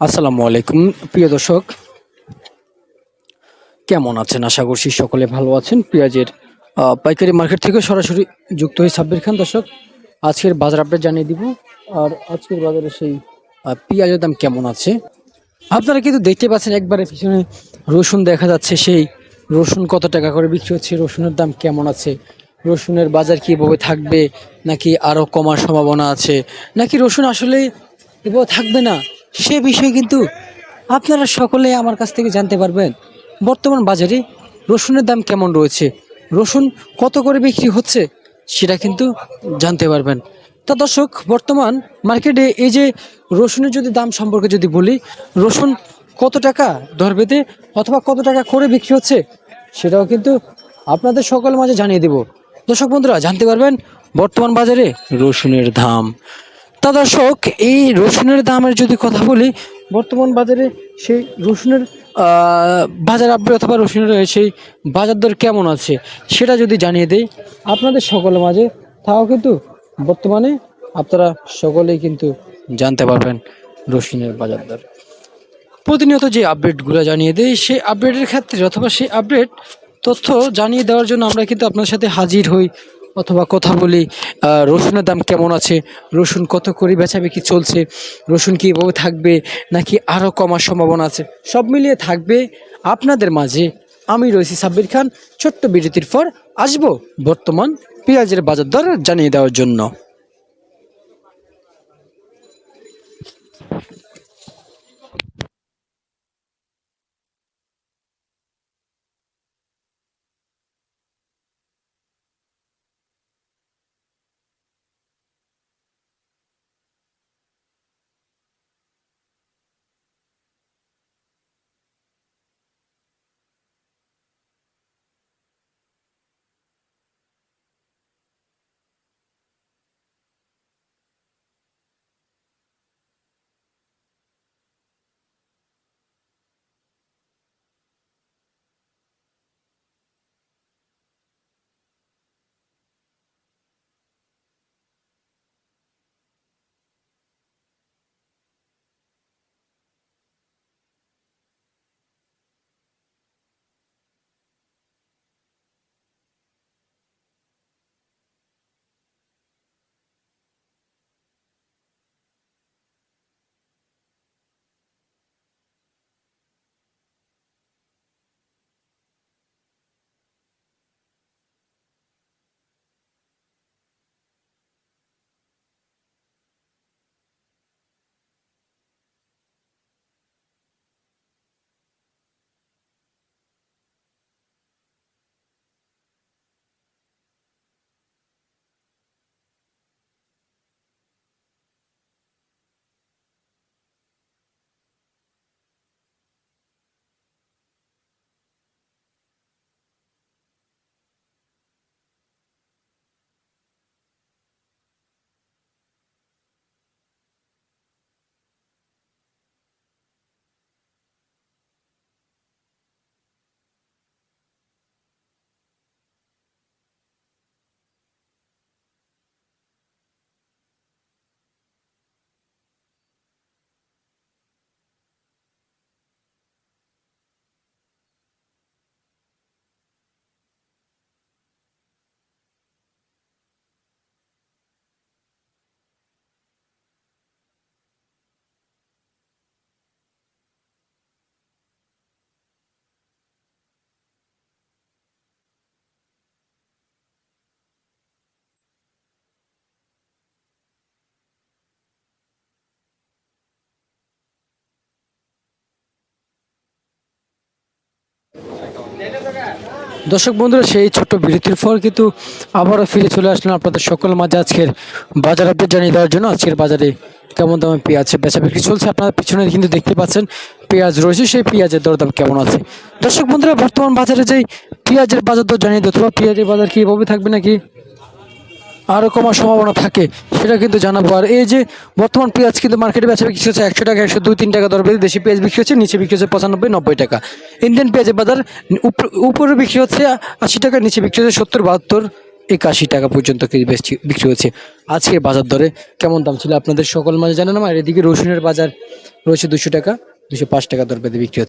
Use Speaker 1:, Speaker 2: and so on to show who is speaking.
Speaker 1: আসসালামু আলাইকুম, প্রিয় দর্শক। কেমন আছেন? আশা করছি সকলে ভালো আছেন। পেঁয়াজের পাইকারি মার্কেট থেকে সরাসরি যুক্ত হয়ে সাব্বির খান। দর্শক, আজকের বাজার আপডেট জানিয়ে দিব। আর আজকের বাজারে সেই পেঁয়াজের দাম কেমন আছে? আপনারা কিন্তু দেখতে পাচ্ছেন একবারে পিছনে রসুন দেখা যাচ্ছে। সেই রসুন কত টাকা করে বিক্রি হচ্ছে? রসুনের দাম কেমন আছে? রসুনের বাজার কীভাবে থাকবে? নাকি আরও কমার সম্ভাবনা আছে? নাকি রসুন আসলে এভাবে থাকবে না? সে বিষয়ে কিন্তু আপনারা সকলে আমার কাছ থেকে জানতে পারবেন। বর্তমান বাজারে রসুনের দাম কেমন রয়েছে? রসুন কত করে বিক্রি হচ্ছে সেটা কিন্তু জানতে পারবেন। তা দর্শক, বর্তমান মার্কেটে এই যে রসুনের যদি দাম সম্পর্কে যদি বলি, রসুন কত টাকা দর বেঁধে অথবা কত টাকা করে বিক্রি হচ্ছে সেটাও কিন্তু আপনাদের সকল মাঝে জানিয়ে দেব। দর্শক বন্ধুরা, জানতে পারবেন বর্তমান বাজারে রসুনের দাম। তা দর্শক, এই রসুনের দামের যদি কথা বলি, বর্তমান বাজারে সেই রসুনের বাজার আপডেট অথবা রসুনের সেই বাজার দর কেমন আছে, সেটা যদি জানিয়ে দেই, আপনাদের সকলের মাঝে, তাও কিন্তু বর্তমানে আপনারা সকলেই কিন্তু জানতে পারবেন রসুনের বাজার দর। প্রতিনিয়ত যে আপডেটগুলো জানিয়ে দেয় সেই আপডেটের ক্ষেত্রে অথবা সেই আপডেট তথ্য জানিয়ে দেওয়ার জন্য আমরা কিন্তু আপনার সাথে হাজির হই অথবা কথা বলি রসুনের দাম কেমন আছে? রসুন কত করে বেচা বিক্রি চলছে? রসুন কি এভাবে থাকবে নাকি আরও কমার সম্ভাবনা আছে? সব মিলিয়ে থাকবে আপনাদের মাঝে। আমি রয়েছি সাব্বির খান। ছোট্ট বিরতির পর আসব বর্তমান পেঁয়াজের বাজার দর জানিয়ে দেওয়ার জন্য। দর্শক বন্ধুরা, সেই ছোট্ট বিরতির পর কিন্তু আবারও ফিরে চলে আসলাম আপনাদের সকল মাঝে আজকের বাজার আপডেট জানিয়ে দেওয়ার জন্য। আজকের বাজারে কেমন দামে পেঁয়াজ বেচা বিক্রি চলছে আপনারা পিছনে কিন্তু দেখতে পাচ্ছেন, পেঁয়াজ রয়েছে, সেই পেঁয়াজের দরদাম কেমন আছে। দর্শক বন্ধুরা, বর্তমান বাজারে যেই পেঁয়াজের বাজার দর জানিয়ে দিতে অথবা পেঁয়াজের বাজার কীভাবে থাকবে নাকি? আরও কমার সম্ভাবনা থাকে, সেটা কিন্তু জানাব। আর এই যে বর্তমান পেঁয়াজ কিন্তু মার্কেটে বেচা বিক্রি হচ্ছে একশো টাকা, একশো দুই, তিন টাকা দর। বেঁধে দেশি পেঁয়াজ বিক্রি হচ্ছে, নিচে বিক্রি হচ্ছে পঁচানব্বই, নব্বই টাকা। ইন্ডিয়ান পেঁয়াজের বাজার উপ- উপরে বিক্রি হচ্ছে আশি টাকা, নিচে বিক্রি হচ্ছে সত্তর, বাহাত্তর, একাশি টাকা পর্যন্ত কেজি বিক্রি হচ্ছে। আজকের বাজার দরে কেমন দাম ছিল আপনাদের সকল মাঝে জানেন আর এদিকে রসুনের বাজার রয়েছে দুশো টাকা, দুশো পাঁচ টাকা দর বেঁধে বিক্রি হচ্ছে।